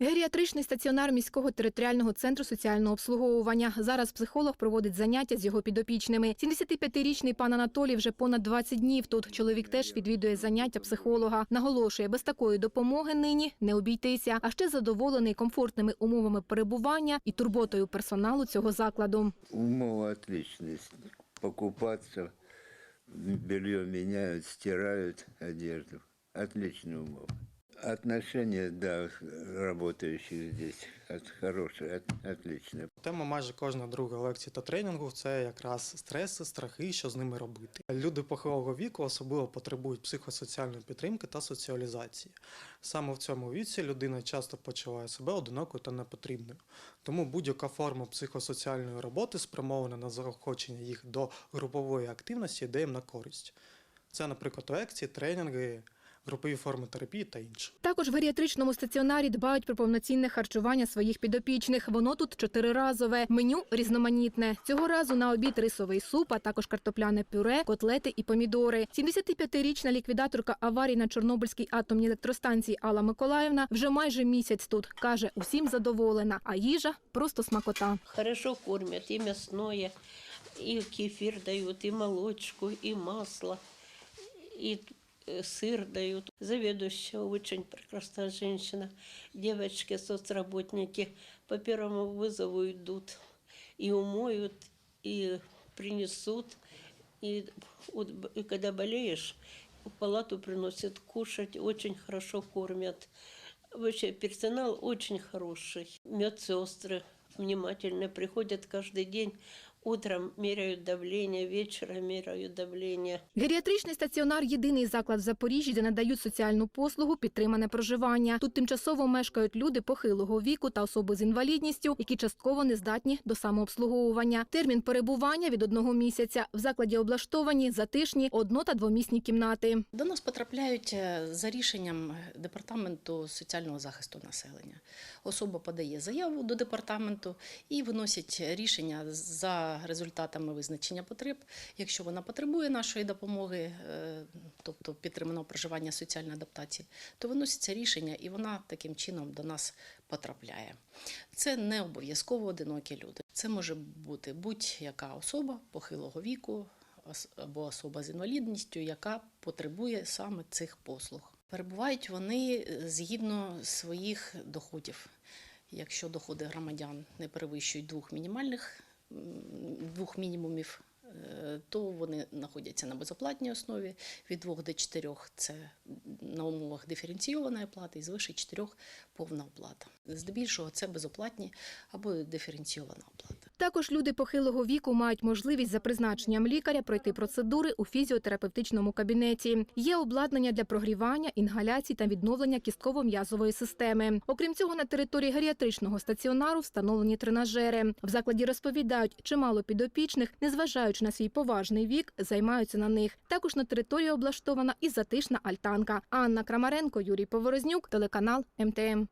Геріатричний стаціонар міського територіального центру соціального обслуговування. Зараз психолог проводить заняття з його підопічними. 75-річний пан Анатолій вже понад 20 днів тут. Чоловік теж відвідує заняття психолога. Наголошує, без такої допомоги нині не обійтися, а ще задоволений комфортними умовами перебування і турботою персоналу цього закладу. Умова отличные. Покупаться, белье меняют, стирают одежду. Отличные умовы. Отношения, да, работающих здесь от, хорошие, от, отличные. Тема майже кожної другої лекції та тренінгу це якраз стреси, страхи, що з ними робити. Люди похилого віку особливо потребують психосоціальної підтримки та соціалізації. Саме в цьому віці людина часто почуває себе одинокою та непотрібною. Тому будь-яка форма психосоціальної роботи спрямована на заохочення їх до групової активності йде їм на користь. Це, наприклад, лекції, тренінги, групові форми терапії та інше. Також в геріатричному стаціонарі дбають про повноцінне харчування своїх підопічних. Воно тут чотириразове. Меню різноманітне. Цього разу на обід рисовий суп, а також картопляне пюре, котлети і помідори. 75-річна ліквідаторка аварії на Чорнобильській атомній електростанції Алла Миколаївна вже майже місяць тут. Каже, усім задоволена, а їжа просто смакота. Хорошо кормят и мясное, и кефир дают, и молочку, и масло, э, сыр дают. Заведующая очень прекрасная женщина. Девочки, соцработники по первому вызову идут и умоют, и принесут. И, вот и когда болеешь, в палату приносят кушать, очень хорошо кормят. Вообще персонал очень хороший. Медсестры внимательно приходят каждый день. Утром меряют давление, вечером меряют давление. Геріатричний стаціонар єдиний заклад в Запоріжжі, де надають соціальну послугу підтримане проживання. Тут тимчасово мешкають люди похилого віку та особи з інвалідністю, які частково не здатні до самообслуговування. Термін перебування від одного місяця. В закладі облаштовані затишні одно- та двомісні кімнати. До нас потрапляють е, за рішенням департаменту соціального захисту населення. Особа подає заяву до департаменту і виносять рішення за результатами визначення потреб. Якщо вона потребує нашої допомоги, е, тобто підтриманого проживання соціальної адаптації, то виноситься рішення, і вона таким чином до нас потрапляє. Це не обов'язково одинокі люди. Це може бути будь-яка особа похилого віку, або особа з інвалідністю, яка потребує саме цих послуг. Перебувають вони е, згідно своїх доходів. Якщо доходи громадян не перевищують двох мінімальних двох мінімумів, е, то вони знаходяться на безоплатній основі. Від двох до чотирьох це на умовах диференційованої оплати, і звише чотирьох повна оплата. Здебільшого це безоплатні або диференційована оплата. Також люди похилого віку мають можливість за призначенням лікаря пройти процедури у фізіотерапевтичному кабінеті. Є обладнання для прогрівання, інгаляцій та відновлення кістково-м'язової системи. Окрім цього, на території геріатричного стаціонару встановлені тренажери. В закладі розповідають, чимало підопічних, незважаючи на свій поважний вік, займаються на них. Також на території облаштована і затишна альтанка. Анна Крамаренко, Юрій Поворознюк, телеканал МТМ.